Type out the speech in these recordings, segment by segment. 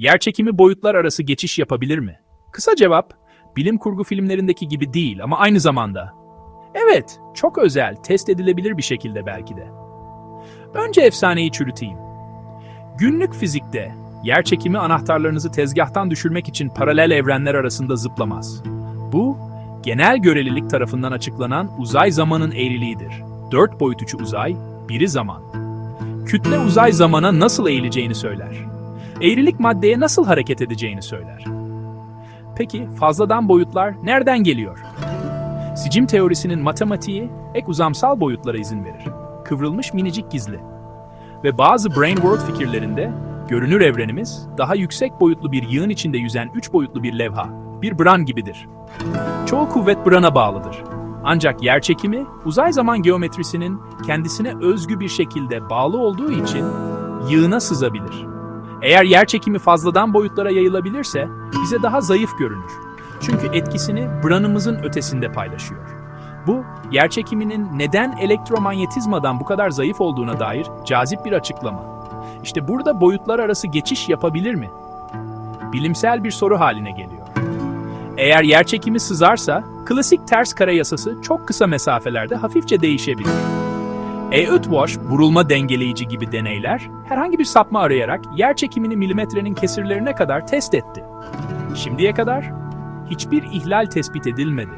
Yerçekimi boyutlar arası geçiş yapabilir mi? Kısa cevap, bilim kurgu filmlerindeki gibi değil ama aynı zamanda. Evet, çok özel, test edilebilir bir şekilde belki de. Önce efsaneyi çürüteyim. Günlük fizikte yerçekimi anahtarlarınızı tezgahtan düşürmek için paralel evrenler arasında zıplamaz. Bu, genel görelilik tarafından açıklanan uzay zamanın eğriliğidir. Dört boyut uzay, biri zaman. Kütle uzay zamana nasıl eğileceğini söyler. Eğrilik maddeye nasıl hareket edeceğini söyler. Peki fazladan boyutlar nereden geliyor? Sicim teorisinin matematiği ek uzamsal boyutlara izin verir. Kıvrılmış minicik gizli. Ve bazı brain world fikirlerinde görünür evrenimiz daha yüksek boyutlu bir yığın içinde yüzen üç boyutlu bir levha, bir bran gibidir. Çoğu kuvvet brana bağlıdır. Ancak yerçekimi uzay zaman geometrisinin kendisine özgü bir şekilde bağlı olduğu için yığına sızabilir. Eğer yerçekimi fazladan boyutlara yayılabilirse bize daha zayıf görünür. Çünkü etkisini branımızın ötesinde paylaşıyor. Bu, yerçekiminin neden elektromanyetizmadan bu kadar zayıf olduğuna dair cazip bir açıklama. İşte burada boyutlar arası geçiş yapabilir mi? Bilimsel bir soru haline geliyor. Eğer yerçekimi sızarsa, klasik ters kare yasası çok kısa mesafelerde hafifçe değişebilir. E-Ötwash, burulma dengeleyici gibi deneyler, herhangi bir sapma arayarak yer çekimini milimetrenin kesirlerine kadar test etti. Şimdiye kadar hiçbir ihlal tespit edilmedi.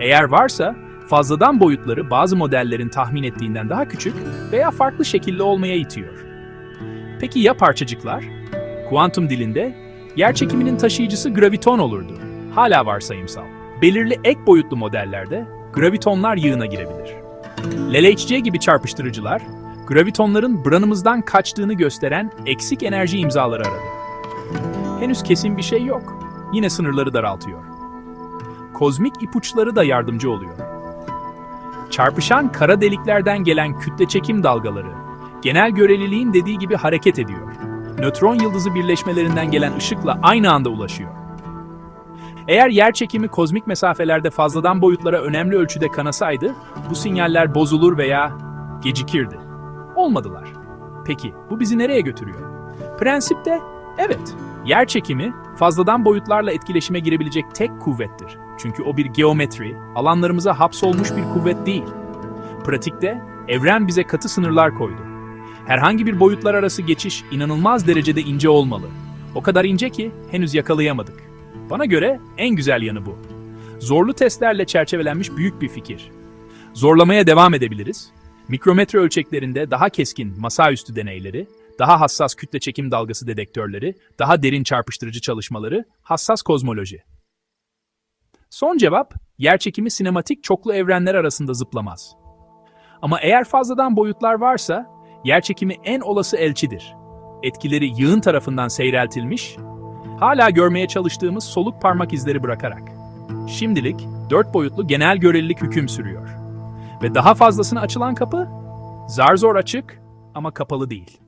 Eğer varsa, fazladan boyutları bazı modellerin tahmin ettiğinden daha küçük veya farklı şekilde olmaya itiyor. Peki ya parçacıklar? Kuantum dilinde, yer çekiminin taşıyıcısı graviton olurdu. Hala varsayımsal. Belirli ek boyutlu modellerde gravitonlar yığına girebilir. LLHC gibi çarpıştırıcılar, gravitonların branımızdan kaçtığını gösteren eksik enerji imzaları aradı. Henüz kesin bir şey yok. Yine sınırları daraltıyor. Kozmik ipuçları da yardımcı oluyor. Çarpışan kara deliklerden gelen kütle çekim dalgaları, genel göreliliğin dediği gibi hareket ediyor. Nötron yıldızı birleşmelerinden gelen ışıkla aynı anda ulaşıyor. Eğer yer çekimi kozmik mesafelerde fazladan boyutlara önemli ölçüde kanasaydı, bu sinyaller bozulur veya gecikirdi. Olmadılar. Peki, bu bizi nereye götürüyor? Prensipte, evet, yer çekimi fazladan boyutlarla etkileşime girebilecek tek kuvvettir. Çünkü o bir geometri, alanlarımıza hapsolmuş bir kuvvet değil. Pratikte, evren bize katı sınırlar koydu. Herhangi bir boyutlar arası geçiş inanılmaz derecede ince olmalı. O kadar ince ki henüz yakalayamadık. Bana göre en güzel yanı bu. Zorlu testlerle çerçevelenmiş büyük bir fikir. Zorlamaya devam edebiliriz. Mikrometre ölçeklerinde daha keskin masaüstü deneyleri, daha hassas kütle çekim dalgası dedektörleri, daha derin çarpıştırıcı çalışmaları, hassas kozmoloji. Son cevap, yerçekimi sinematik çoklu evrenler arasında zıplamaz. Ama eğer fazladan boyutlar varsa, yerçekimi en olası elçidir. Etkileri yığın tarafından seyreltilmiş hala görmeye çalıştığımız soluk parmak izleri bırakarak. Şimdilik dört boyutlu genel görelilik hüküm sürüyor. Ve daha fazlasına açılan kapı zar zor açık ama kapalı değil.